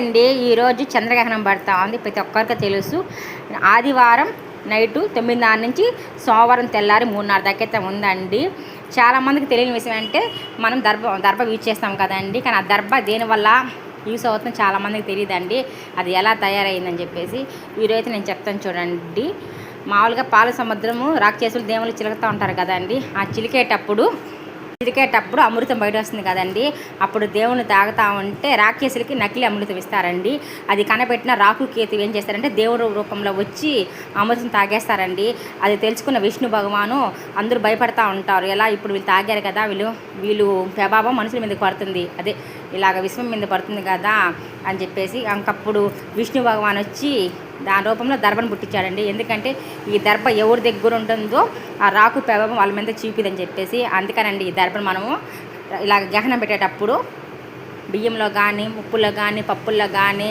అండి ఈరోజు చంద్రగ్రహణం పడతా ఉంది. ప్రతి ఒక్కరికి తెలుసు. ఆదివారం నైటు తొమ్మిదిన్నర నుంచి సోమవారం తెల్లారి మూడున్నర దాకైతే అయితే ఉందండి. చాలామందికి తెలియని విషయం అంటే మనం దర్భ దర్భ యూజ్ చేస్తాం కదండి. కానీ ఆ దర్భ దేనివల్ల యూస్ అవుతుంది చాలామందికి తెలియదండి. అది ఎలా తయారైందని చెప్పేసి ఈరోజు నేను చెప్తాను చూడండి. మామూలుగా పాల సముద్రము రాక్షసులు దేవుళ్ళు చిలుకుతూ ఉంటారు కదండి. ఆ చిలికేటప్పుడు చిలికేటప్పుడు అమృతం బయట వస్తుంది కదండి. అప్పుడు దేవుని తాగుతా ఉంటే రాక్షసులకి నకిలీ అమృతం ఇస్తారండి. అది కనపెట్టిన రాకు కేతు ఏం చేస్తారంటే దేవుడు రూపంలో వచ్చి అమృతం తాగేస్తారండి. అది తెలుసుకున్న విష్ణు భగవాను అందరూ భయపడతా ఉంటారు. ఎలా ఇప్పుడు వీళ్ళు తాగారు కదా వీళ్ళు వీళ్ళు ప్రభావం మనుషుల మీద పడుతుంది. అదే ఇలాగ విశ్వం మీద పడుతుంది కదా అని చెప్పేసి ఇంకప్పుడు విష్ణు భగవాన్ వచ్చి దాని రూపంలో దర్భను పుట్టించాడండి. ఎందుకంటే ఈ దర్భ ఎవరి దగ్గర ఉంటుందో ఆ రాకు ప్రభావం వాళ్ళ మీద చూపిదని చెప్పేసి అందుకనండి ఈ దర్భను మనము ఇలా గహనం పెట్టేటప్పుడు బియ్యంలో కానీ ఉప్పులో కానీ పప్పుల్లో కానీ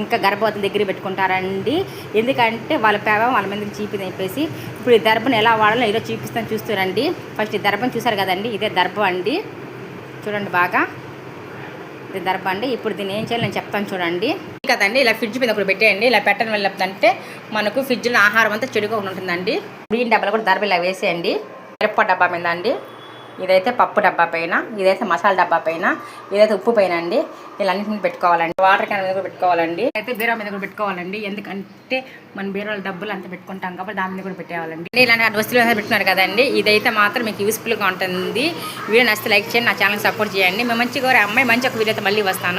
ఇంకా గర్భవతుల దగ్గర పెట్టుకుంటారండి. ఎందుకంటే వాళ్ళ ప్రభావం వాళ్ళ మీద చూపిదని చెప్పేసి ఇప్పుడు ఈ దర్భను ఎలా వాడాలో ఈరోజు చూపిస్తాను చూస్తారండి ఫస్ట్ ఈ దర్భను చూసారు కదండి ఇదే దర్భ అండి. చూడండి బాగా. ఇది దర్భ అండి ఇప్పుడు దీన్ని ఏం చేయాలి నేను చెప్తాను చూడండి. కదండి ఇలా ఫ్రిడ్జ్ మీద ఒకటి పెట్టేయండి ఇలా పెట్టడం వల్ల అంటే మనకు ఫ్రిడ్జ్లో ఆహారం అంతా చెడుగా ఉంటుందండి. బియ్యం డబ్బాలు కూడా దర్భ ఇలా వేసేయండి. మిరప్ప డబ్బా మీద అండి. ఇదైతే పప్పు డబ్బా పైన ఇదైతే మసాలా డబ్బా పైన ఇదైతే ఉప్పు పైన అండి. ఇలా మీద పెట్టుకోవాలండి. వాటర్ క్యాన్ మీద కూడా పెట్టుకోవాలండి. అయితే బీరో మీద కూడా పెట్టుకోవాలండి. ఎందుకంటే మన బీరోల డబ్బులు అంతా పెట్టుకుంటాం కాబట్టి దాని మీద కూడా పెట్టేవాలండి ఇలాంటి వస్తువులు ఏదైనా పెట్టుకున్నారు కదండి ఇదైతే మాత్రం మీకు యూస్ఫుల్గా ఉంటుంది. వీడియో నచ్చితే లైక్ చేయండి నా ఛానల్ సపోర్ట్ చేయండి. మేము మంచిగా అమ్మాయి మంచి ఒక వీడియో అయితే మళ్ళీ వస్తాను.